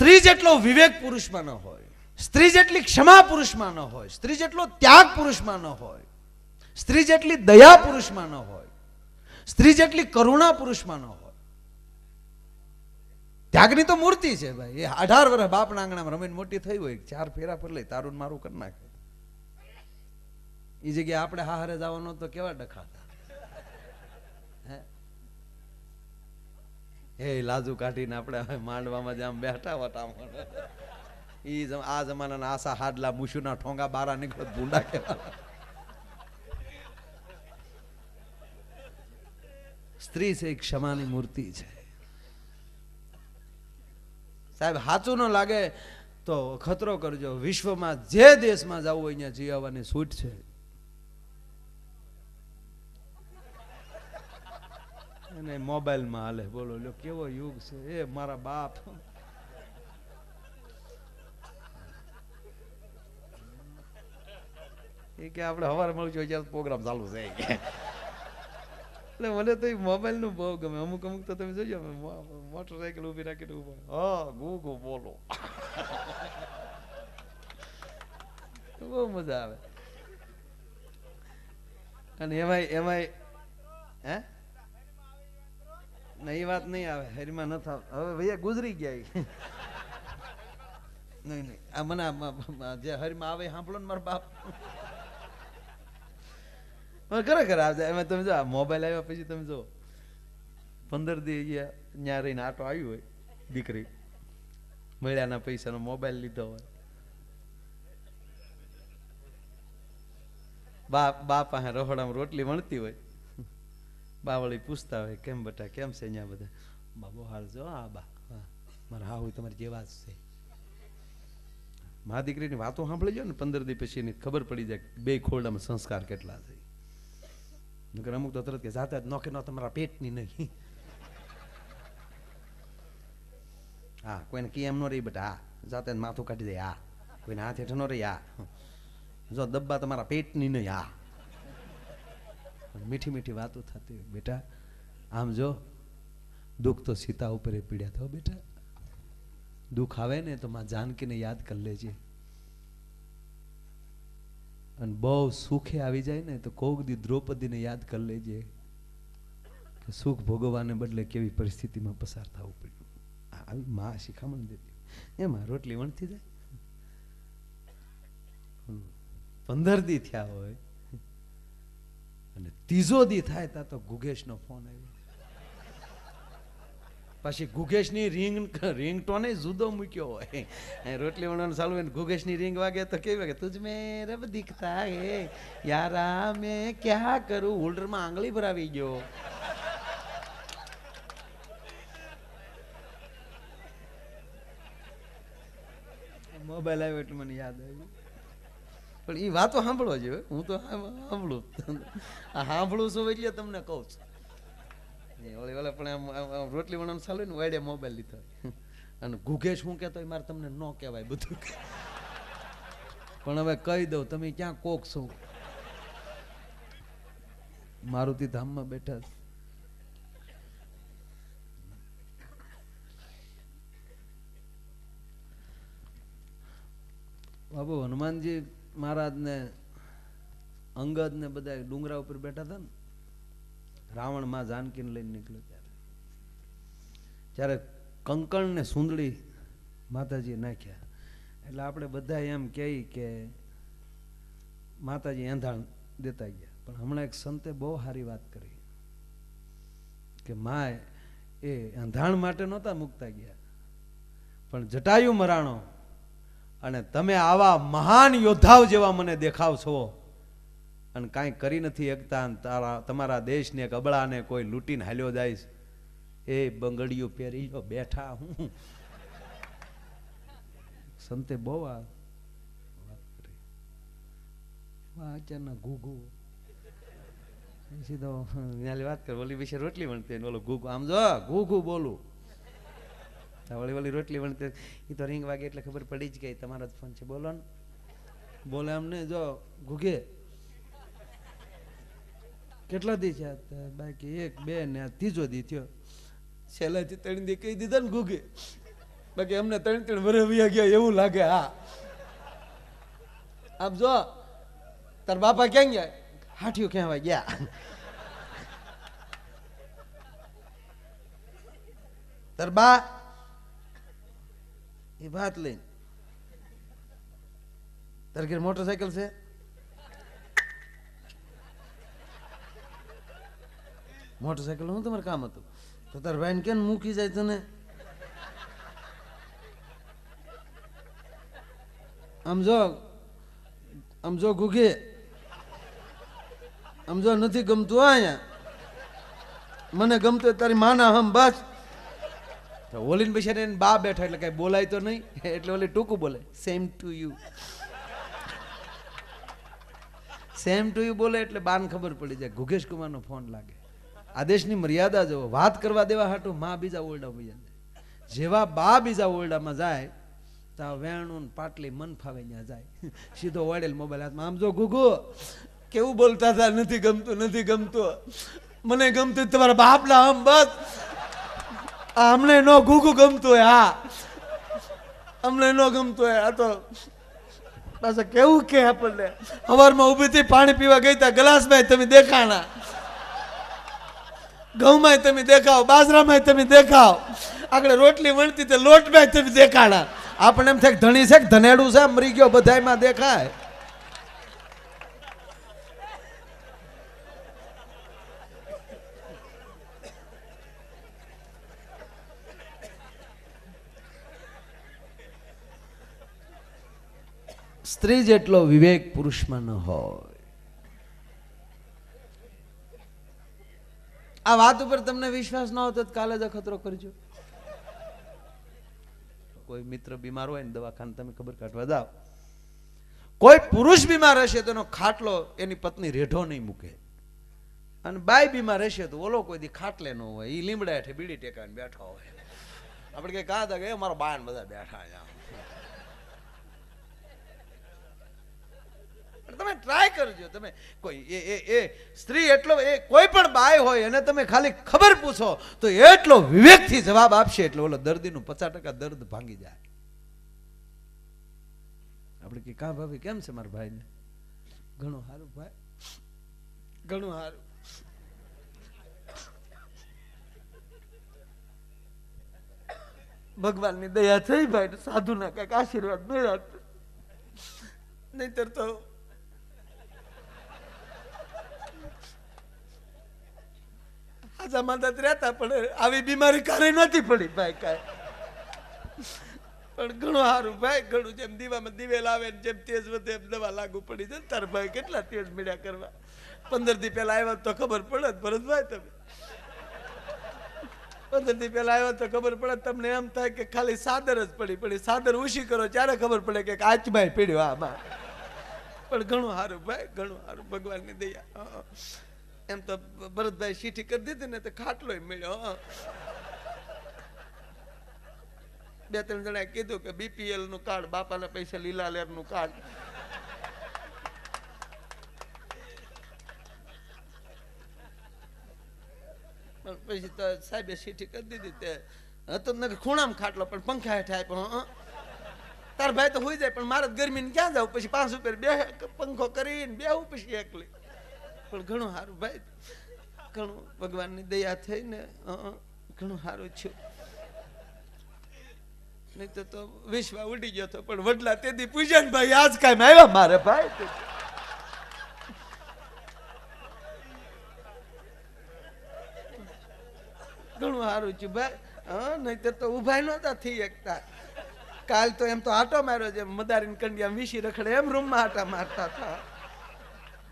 સ્ત્રી જેટલો વિવેક પુરુષમાં ન હોય, સ્ત્રી જેટલી ક્ષમા પુરુષમાં ન હોય, સ્ત્રી જેટલો ત્યાગ પુરુષમાં ન હોય, સ્ત્રી જેટલી દયા પુરુષમાં ન હોય, સ્ત્રી જેટલી કરુણા પુરુષમાં ન હોય. ત્યાગની તો મૂર્તિ છે ભાઈ. એ અઢાર વર્ષ બાપના આંગણામાં રમીને મોટી થઈ હોય, ચાર ફેરા પર લઈ તારું મારું કરી નાખે. એ જગ્યાએ આપણે હારે જવાનો તો કેવા ડખાતા હે લાજુ કાઢીને આપણે માંડવામાં જ બેઠા વટા એ આ જમાનાના આશા હાડલા મુશુના ઠોંગા બારા નીકળો ભૂંડા કેવા સ્ત્રી છે ક્ષમાની મૂર્તિ છે. સાહેબ, સાચું ન લાગે તો ખતરો કરજો. વિશ્વમાં જે દેશમાં જવું હોય અહીંયા જીવવાની છૂટ છે. અને મોબાઈલમાં હાલે. બોલો, લ્યો, કેવો યુગ છે? એ મારા બાપ. એ કે આપણે હવારે મળશું જ્યારે પ્રોગ્રામ ચાલુ છે. એટલે મને તો મોબાઈલનું બહુ ગમે. અમુક અમુક તો તમે જોજો મોટરસાયકલ ઊભી રાખીને ઊભો હા, ગુ ગુ, બોલો. બહુ મજા આવે. અને એમાંય એમાંય, હે? ના એ વાત નહીં આવે, હરીમાં ન થાવ. હવે ભૈયા ગુજરી ગયા નહીં નહીં, આ મને જે હરીમાં આવે સાંભળો ને મારા બાપ. ખરેખર આ એમાં તમે જો મોબાઈલ આવ્યા પછી તમે જો, પંદર દી ગયા, ત્યાં રહીને આટો આવ્યું હોય, દીકરી. મળ્યાના પૈસાનો મોબાઈલ લીધો હોય. બાપ બાપ પાસે રહોડામાં રોટલી વણતી હોય. બાવળી પૂછતા હોય કેમ બટા, કેમ છે અહીંયા બધા? બાબો હાલ જો આ બા મારા હા હોય તમારી જેવા જ છે. મા દીકરીની વાતો જાઓ ને, પંદર દી પછી એની ખબર પડી જાય બે ખોરડામાં સંસ્કાર કેટલા છે. નકર અમુક તો તરત કે જાતા જ નોખે, નો તમારા પેટની નહીં. હા, કોઈને કી એમ ન રહી બટા, હા. જાતે માથું કાઢી દે, હા. કોઈને હાથ હેઠ ન રહી, હા. જો દબ્બા તમારા પેટની નહીં, હા. મીઠી મીઠી વાતો થતી હોય. બેટા, આમ જો, દુઃખ તો સીતા ઉપર પીડ્યા થો બેટા. દુઃખ આવે ને તો માં જાનકીને યાદ કરી લેજે. અને બહુ સુખે આવી જાય ને તો કોક દી દ્રૌપદીને યાદ કરી લેજે સુખ ભોગવવાને બદલે કેવી પરિસ્થિતિમાં પસાર થવું પડ્યું. આવી માં શિખામણ દેતી એમાં રોટલી વણતી જાય. પંદર દી થયા હોય. અને ત્રીજો દી થાય ત્યાં તો ગુગેશનો ફોન આવ્યો. પછી ગુગેશની રિંગ રિંગ ટોને જુદો મૂક્યો હોય. રોટલી વણવાનું ચાલુ હોય ને ગુગેશની રિંગ વાગે તો કેવી વાગે? તુજ મે રબ દીખતા હે. યારા મેં ક્યાં કરું? હોલ્ડરમાં આંગળી ભરાવી ગયો. મોબાઈલ આવ્યો એટલે મને યાદ આવ્યું. પણ એ વાતો સાંભળો જોઈએ હું તો સાંભળું. આ સાંભળું છું એટલે તમને કહું છું. ઓલી ઓલા પણ આમ રોટલી વણવાનું ચાલુ ને, વાડે મોબાઈલ લીધો. અને ઘૂઘે શું કહેતો મારે તમને ન કહેવાય બધું. પણ હવે કહી દઉં, તમે ક્યાં કોક છો? મારુતિ ધામમાં બેઠા. બાબુ, હનુમાનજી મહારાજ ને અંગદ ને બધા ડુંગરા ઉપર બેઠા હતા ને રાવણમાં જાનકીને લઈને નીકળ્યો ત્યારે. જ્યારે કંકણ ને સુંદડી માતાજી નાખ્યા. એટલે આપણે બધા એમ કહી કે માતાજી એંધાણ દેતા ગયા. પણ હમણાં એક સંતે બહુ સારી વાત કરી કે માય એ એંધાણ માટે નહોતા મૂકતા ગયા. પણ જટાયુ મરાણો અને તમે આવા મહાન યોદ્ધાઓ જેવા મને દેખાવ છો. અને કાંઈ કરી નથી અને તારા, તમારા દેશને એક કોઈ લૂંટીને હાલ્યો જાય. એ બંગડીયું પહેરી લો, બેઠા હું. સંતે બહુ આ અચાનક ઘૂઘુ. સીધો વાત કર વિશે રોટલી વણતી ઓલો ઘૂઘુ. આમ જો, ઘૂઘુ બોલું. વળી વળી રોટલી વણતી એ તો રિંગ વાગે એટલે ખબર પડી જ ગઈ, તમારો જ ફોન છે. બોલો ને. બોલે એમ જો, ઘૂઘે. કેટલા દી છે બાકી એક, બે ને ત્રીજો દી થયો. છેલ્લાથી ત્રણ દી કહી દીધા ને ઘૂઘે. બાકી અમને ત્રણ ત્રણ વર્ષ વ્યા ગયા, એવું લાગે હા. આમ જો, તાર બાપા ક્યાં ગયા? હાઠિયું ક્યાં ગયા? તાર બા એ ભાત લઈને. તાર ઘેર મોટરસાયકલ છે? મોટરસાયકલ હું તમારે કામ હતું? તો તાર ભાઈને કેમ મૂકી જાય તને? આમ જો આમ જો ગુગે આમ જો નથી ગમતું અહીંયા. મને ગમતું તારી માના હમ બસ તો ઓલીને પછી એને બા બેઠા એટલે કઈ બોલાય તો નહીં એટલે ઓલી ટૂંકું બોલે. Same to you same to you બોલે એટલે બાન ખબર પડી જાય ગુગેશ કુમારનો ફોન લાગે. આદેશની મર્યાદા જુઓ. વાત કરવા દેવા હાટું મા બીજા ઓરડા જાય. જેવા બા બીજા ઓરડામાં જાય તો આ વેણું પાટલી મન ફાવે ત્યાં જાય. સીધો વળેલ મોબાઈલ હાથમાં આમ જો ગુગુ કેવું બોલતા હતા નથી ગમતું નથી ગમતું. મને ગમતું તમારા બાપલા આમ બસ અમને નો ઘૂઘું ગમતું હોય, હા. અમને નો ગમતું હોય, આ તો પાછા કેવું કે આપણને? સવારમાં ઊભી થી પાણી પીવા ગઈ તા ગ્લાસમાં તમે દેખાણા. ઘઉંમાં તમે દેખાવ બાજરામાં તમે દેખાવ. આગળ રોટલી વણતી તે લોટમાં તમે દેખાણા. આપણે એમ થાય ધણી છે ધનેડું છે, મરી ગયો, બધાયમાં દેખાય. સ્ત્રી જેટલો વિવેક પુરુષમાં ન હોય. આ વાત ઉપર તમને વિશ્વાસ ન હોતો કાલે જ અખતરો કરજો. કોઈ મિત્ર બીમાર હોય ને દવાખાને, તમે ખબર કાઢવા જાઓ. કોઈ પુરુષ બીમાર હશે તો એનો ખાટલો એની પત્ની રેઢો નહીં મૂકે. અને બાઈ બીમાર હશે તો ઓલો કોઈ દી ખાટલે ન હોય એ લીમડા હેઠે બીડી ટેકાને બેઠા હોય. આપણે કે કહા હતા કે મારા બાયન બધા બેઠા અહીંયા. તમે ટ્રાય કરજો. તમે કોઈ એ એ એ સ્ત્રી એટલો એ કોઈ પણ બાય હોય એને તમે ખાલી ખબર પૂછો, તો એટલો વિવેકથી જવાબ આપશે એટલે ઓલો દર્દીનું પચાસ ટકા દર્દ ભાંગી જાય. આપણે કે, કા ભાભી, કેમ છે મારા ભાઈને? ઘણું સારું ભાઈ. ઘણું સારું ભગવાનની દયા થઈ ભાઈ સાધુના કંઈક આશીર્વાદ મળ્યા. નહીતર તો આજા માદા રહેતા, પણ આવી બીમારી કારે નથી પડી, ભાઈ કાંઈ. પણ ઘણું સારું, ભાઈ, ઘણું જેમ દીવામાં દિવેલ આવે ને જેમ તેજ વધે એમ દવા લાગુ પડી જાય તાર ભાઈ કેટલા તેજ મળ્યા કરવા. પંદર દી પહેલા આવ્યા તો ખબર પડે ભરતભાઈ તમે. પંદર દી પહેલા આવ્યા તો ખબર પડે તમને એમ થાય કે ખાલી સાદર જ પડી પડી સાદર ઉછી કરો ત્યારે ખબર પડે કે આચભાઈ પીડ્યો આમાં. પણ ઘણું સારું, ભાઈ, ઘણું સારું, ભગવાનની દયા. એમ તો ભરતભાઈ સીઠી કરી દીધી ને તો ખાટલો મળ્યો બે ત્રણ જણા કીધું કે બીપીએલનું કાર્ડ, બાપાના પૈસા લીલા લેરનું કાર્ડ પછી તો સાહેબે સીઠી કરી દીધી તે હતો ખૂણામાં ખાટલો, પણ પંખા હેઠે આપ્યો. તાર ભાઈ તો હોઈ જાય, પણ મારે ગરમી ને ક્યાં જાવ પછી પાંચ રૂપિયા બે પંખો કરીને બેહું પછી એકલી. પણ ઘણું સારું ભાઈ. ઘણું ભગવાનની દયા થઈ ને ઘણું સારું છું નહીં તો તો વિશ્વા ઉડી ગયો પણ વડલા તેથી પૂજન ભાઈ આજ કાંઈ આવ્યા મારે ભાઈ. ઘણું સારું છું ભાઈ. હા નહીં તો ઊભા નહોતા થઈ શકતા કાલ તો એમ તો આટો માર્યો છે મદારીન કંડિયા વીસી રખડે એમ રૂમમાં આટા મારતા હતા.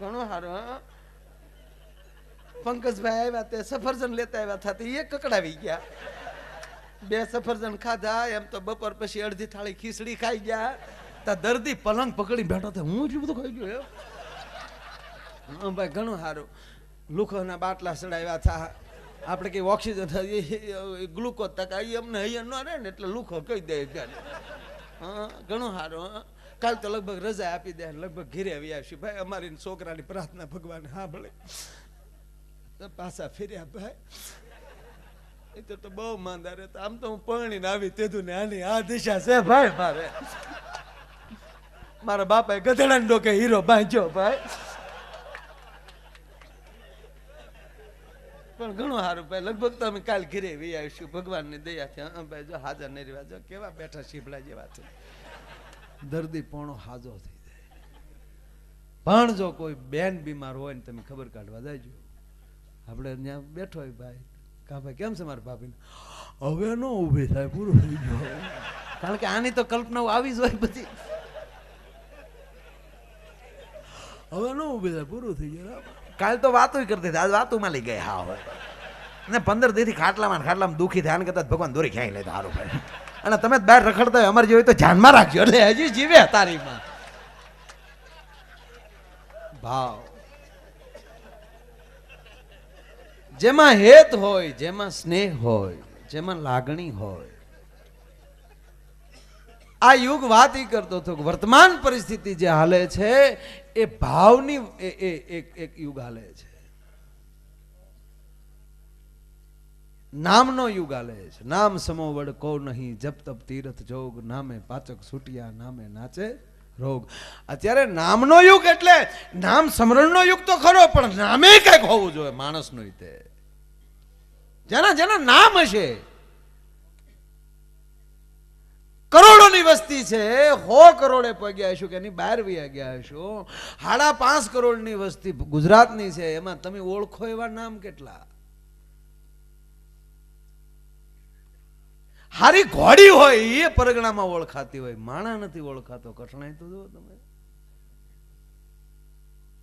ઘણું સારું હા પંકજભાઈ આવ્યા તે સફરજન લેતા આવ્યા હતા એ કકડાવી ગયા. બે સફરજન ખાધા, એમ તો બપોર પછી અડધી થાળી ખીચડી ખાઈ ગયા. તા દર્દી પલંગ પકડી બેઠો તો હું એટલું બધું ખાઈ ગયો હા ભાઈ, ઘણું સારું. લુખોના બાટલા ચડાવ્યા હતા આપણે કઈ ઓક્સિજન ગ્લુકોઝ તક એ અમને અહીંયા ન રહે ને એટલે લુખો કહી દે હા, ઘણું સારું કાલ તો લગભગ રજા આપી દે લગભગ ઘેરે આવી આવશે. ભાઈ અમારી છોકરાની પ્રાર્થના ભગવાન હા ભલે પાછા ફેર્યા ભાઈ. એ તો બહુ માંદા રે આમ તો હું પરણીને આવી તેધું ને આની આ દિશા છે ભાઈ મારે. મારા બાપાએ ગધેડા ડોકે હીરો બાંધ્યો ભાઈ. પણ ઘણું સારું ભાઈ. લગભગ તો અમે કાલ ઘીરે વી આવીશું. ભગવાનની દયા થયા ભાઈ, જો હાજર નહીં રહ્યા જો કેવા બેઠા શીપડા જેવા છે. દર્દી પોણો હાજો થઈ જાય. પણ જો કોઈ બેન બીમાર હોય ને તમે ખબર કાઢવા જાયજો. આપણે ત્યાં બેઠો હોય ભાઈ. કા ભાઈ કેમ છે મારા ભાભીને? હવે નો ઊભી થાય, પૂરું થઈ ગયું. કારણ કે આની તો કલ્પનાઓ આવી જ હોય પછી હવે ન ઊભી થાય, પૂરું થઈ ગયું. કાલ તો વાતો કરતી હતી, આજ વાતોમાં લઈ ગઈ, હા હોય ને પંદર દીથી ખાટલામાં ખાટલામાં દુઃખી થાય, આને કરતા ભગવાન, દોરી ક્યાંય લેતા સારું ભાઈ. અને તમે જ બહાર રખડતા હોય, અમારે જેવી તો ધ્યાનમાં રાખજો, એટલે હજી જીવે તારીમાં. ભાવ. જેમાં હેત હોય, જેમાં સ્નેહ હોય, જેમાં લાગણી હોય. આ યુગ વાત એ કરતો હતો કે વર્તમાન પરિસ્થિતિ જે હાલે છે, એ ભાવની એક યુગ હાલે છે. નામનો યુગ આલે છે. નામ સમો વડકો નહીં, જપ તપ તીરથ જોગ, નામે પાચક સુટિયા, નામે નાચે રોગ. અત્યારે નામનો યુગ એટલે, નામ સમરણનો યુગ તો ખરો, પણ નામે કંઈક હોવું જોઈએ, માણસનો રીતે જેના જેના નામ હશે. કરોડોની વસ્તી છે, હો કરોડે પગ્યા હશું કે એની બહાર વયા ગયા હશું. સાડા પાંચ કરોડની વસ્તી ગુજરાતની છે, એમાં તમે ઓળખો એવા નામ કેટલા? હારી ઘોડી હોય એ પરગણામાં ઓળખાતી હોય. માણા નથી ઓળખાતો, કઠણાઈ તો જુઓ તમે.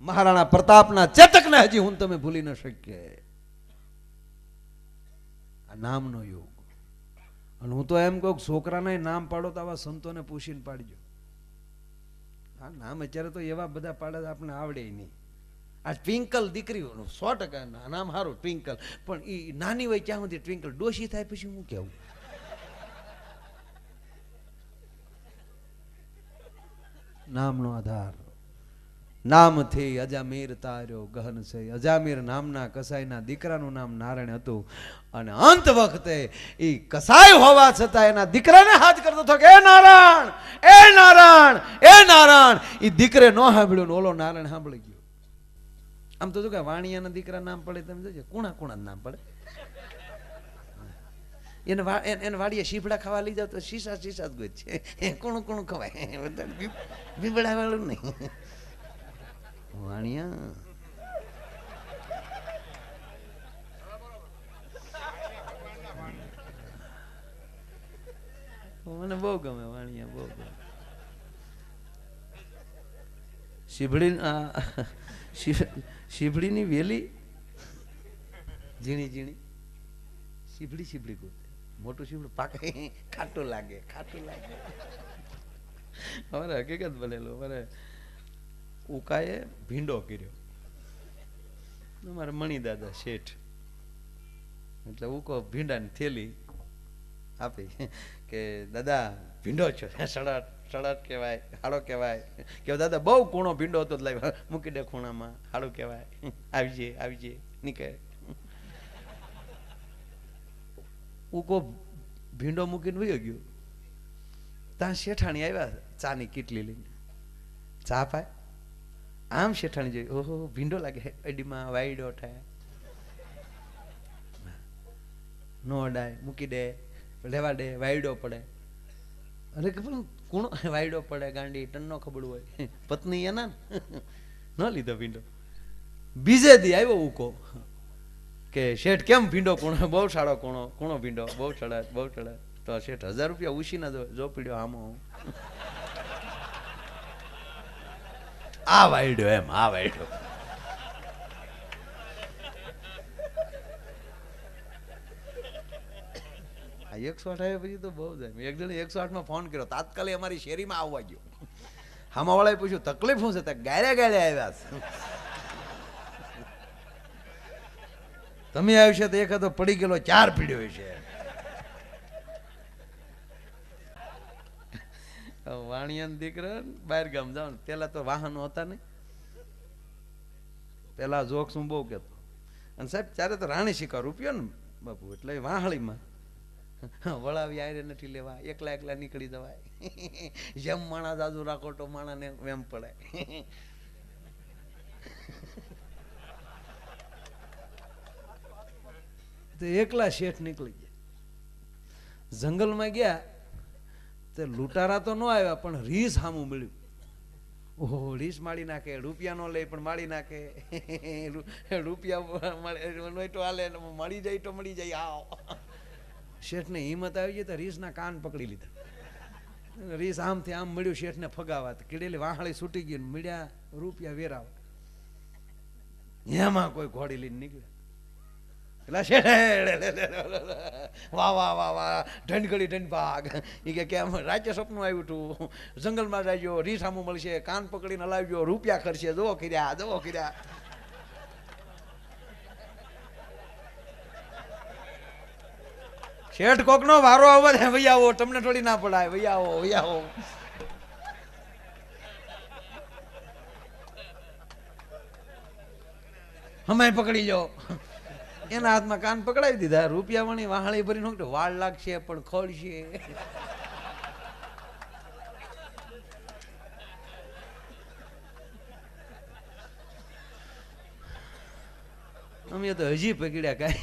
મહારાણા પ્રતાપના ચેતકને હજી હું તમે ભૂલી ન શકીએ. આ નામનો યોગ. અને હું તો એમ કહું છોકરાને નામ પાડો તો આવા સંતોને પૂછીને પાડજો. આ નામ અત્યારે તો એવા બધા પાડે આપણને આપણે આવડે નહીં. આ ટ્વિંકલ દીકરીઓનું સો ટકા નામ સારું ટ્વિંકલ પણ એ નાની હોય ત્યાં સુધી ટ્વિંકલ ડોશી થાય પછી હું કેવું? નામનો આધાર. નામથી અજામીર તાર્યો, ગહન છે અજામીર નામના કસાઈના દીકરાનું નામ નારાયણ હતું. અને અંત વખતે એ કસાઈ હોવા છતાં એના દીકરાને હાથ કરતો હતો કે, એ નારાયણ એ નારાયણ એ નારાયણ. એ દીકરે ન સાંભળ્યું ને ઓલો નારાયણ સાંભળી ગયો. આમ તો જો કે વાણિયાના દીકરા નામ પડે, તમે જોજો કુણા કુણા નામ પડે? એને એને વાડીએ શીફડા ખાવા લઈ જાવ તો શીશા શીશા જ ગોત છે. કોણું, કુણું ખવાય? બીબડા વાળું નહીં. વાણિયા. મને બહુ ગમે વાણિયા, બહુ ગમે. શીભડી શીભડીની વેલી ઝીણી ઝીણી. શીભડી શીભડી ગોતે. મોટું શીભડું પાકે. ખાટું લાગે ખાટું લાગે. અમારે હકીકત બનેલું અમારે ઉકાએ ભીંડો કર્યો. અમારે મણિદાદા શેઠ. એટલે ઉકો ભીંડાની થેલી આપી કે, દાદા, ભીંડો છો? સડાટ સડાટ કહેવાય હાડો કહેવાય. કે, દાદા, બહુ કૂણો ભીંડો હતો. લાવ્યો મૂકી દે ખૂણામાં હાડો કહેવાય. આવજે આવજે, નીકળે. ઉકો ભીંડો મૂકીને વયો ગયો. ત્યાં શેઠાણી આવ્યા, ચાની કીટલી લઈને. ચા પાય. આમ શેઠાણી જોઈ ઓહો, ભીંડો લાગે અડીમાં વાયડો થાય. નો અડાય, મૂકી દે લેવા દે, વાયડો પડે. અરે પણ કોણ વાયડો પડે, ગાંડી, ટનનો ખબર હોય. પત્ની એના ને. લીધો ભીંડો. બીજે દી આવ્યો ઉકો. કે શેઠ, કેમ ભીંડો કોણો? બહુ સારો કોણો કોણો ભીંડો? બહુ ચડાય બહુ ચડાય તો શેઠ હજાર રૂપિયા ઉછીના જો પીડ્યો, આમો આ વાયડ્યો એમ, આ વાયડ્યો એકસો આઠ આવ્યા પછી તો બહુ જાય એક જણે એકસો આઠમાં ફોન કર્યો. તાત્કાલિક અમારી શેરીમાં આવવા ગયો. હામાવાળાએ પૂછ્યું, તકલીફ શું છે? તે ગાળે ગાળે આવ્યા છે. તમે છે તો એક હતો પડી ગયેલો, ચાર પીડ્યો છે વાણિયાના દીકરા બહાર ગામ જાવ પેલા તો વાહનો હતા નહીં. પેલા જોક શું બહુ કહેતો. અને સાહેબ, ત્યારે તો રાણી શિકાર રૂપિયો ને બાપુ, એટલે વાહળીમાં. વળાવી આયરે નથી લેવા. એકલા એકલા નીકળી જવાય. જેમ માણા જાજુ રાખો તો માણાને એમ પડે. તો એકલા શેઠ નીકળી ગયા. જંગલમાં ગયા તે લૂંટારા તો ન આવ્યા, પણ રીસ સામું મળ્યું. ઓહો રીસ માળી નાખે, રૂપિયા નો લે, પણ માળી નાખે. રૂપિયા મળે તો હાલે મળી જાય તો મળી જાય, આવ. શેઠને હિંમત આવી ગઈ તો રીસના કાન પકડી લીધા. રીસ આમથી આમ મળ્યું, શેઠને ફગાવા કીડેલી વાહળી છૂટી ગઈ ને મળ્યા રૂપિયા વેરાવા. એમાં કોઈ ઘોડી લઈને નીકળ્યા. શેઠ વાહ વાહ વાહ વાહ. ઢંઢગળી ઢંઢભાગ. એ કે કેમ? રાજ્ય સપનું આવ્યું હતું જંગલમાં જાયજો આમું મળશે, કાન પકડીને લાવજો રૂપિયા ખર્ચે. જો કર્યા જો કર્યા. શેઠ કોકનો વારો આવવા દે ભાઈ આવો, તમને થોડી ના પડાય. ભાઈ આવો ભાઈ આવો. અમે પકડી લો એના હાથમાં કાન પકડાવી દીધા. રૂપિયા વણી વાહળી ભરી નોકતો વાળ લાગશે, પણ ખોલશે. અમે તો હજી પકડ્યા કાંઈ.